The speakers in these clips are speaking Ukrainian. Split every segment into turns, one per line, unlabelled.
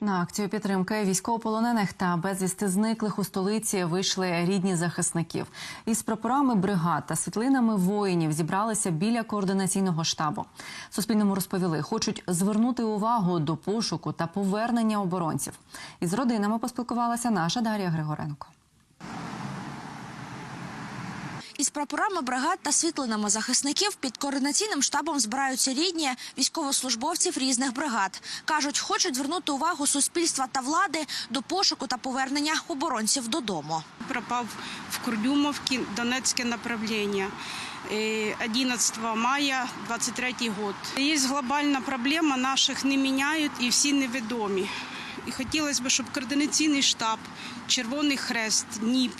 На акцію підтримки військовополонених та безвісти зниклих у столиці вийшли рідні захисників. Із прапорами бригад та світлинами воїнів зібралися біля координаційного штабу. Суспільному розповіли, хочуть звернути увагу до пошуку та повернення оборонців. Із родинами поспілкувалася наша Дар'я Григоренко.
Із прапорами бригад та світлинами захисників під координаційним штабом збираються рідні військовослужбовців різних бригад. Кажуть, хочуть звернути увагу суспільства та влади до пошуку та повернення оборонців додому.
пропав в Курдюмовке, Донецкое направление. Э, 11 мая 23 год. Є глобальна проблема, наших не міняють і всі невідомі. І хотілося б, щоб координаційний штаб, Червоний Хрест, НІП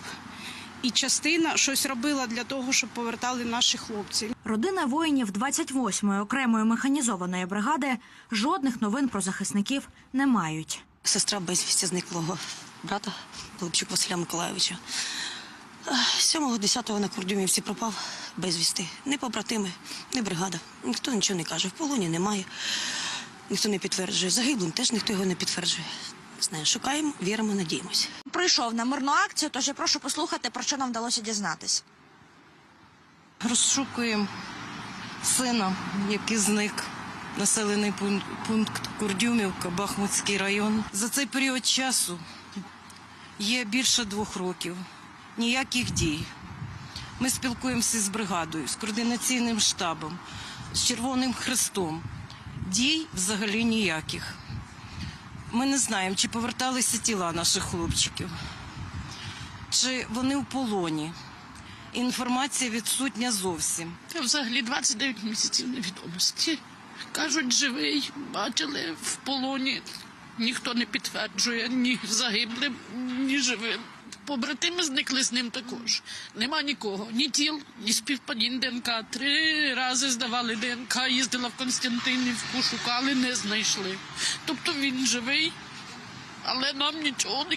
і частина щось робила для того, щоб повертали наших хлопців.
Родина воїнів 28-ї окремої механізованої бригади жодних новин про захисників не мають.
Сестра безвісті зниклого брата Пилипчук Василя Миколайовича. 7-10 на Курдюмівці пропав безвісти. Не побратими, не бригада. Ніхто нічого не каже. В полоні немає. Ніхто не підтверджує. Загиблим теж ніхто його не підтверджує. Знаю, шукаємо, віримо, надіємося.
Прийшов на мирну акцію, тож я прошу послухати, про що нам вдалося дізнатись.
Розшукуємо сина, який зник. Населений пун- пункт Курдюмівка, Бахмутський район. За цей період часу є більше двох років. Ніяких дій. Ми спілкуємося з бригадою, з координаційним штабом, з Червоним Хрестом. Дій взагалі ніяких. Ми не знаємо, чи поверталися тіла наших хлопчиків, чи вони в полоні. Інформація відсутня зовсім.
Та взагалі 29 місяців невідомості. Кажуть, живий, бачили в полоні. Ніхто не підтверджує ні загиблим, ні живим. Побратими зникли з ним також. Нема нікого, ні тіл, ні співпадінь ДНК. Три рази здавали ДНК, їздила в Константинівку, шукали, не знайшли. Тобто він живий, але нам нічого не.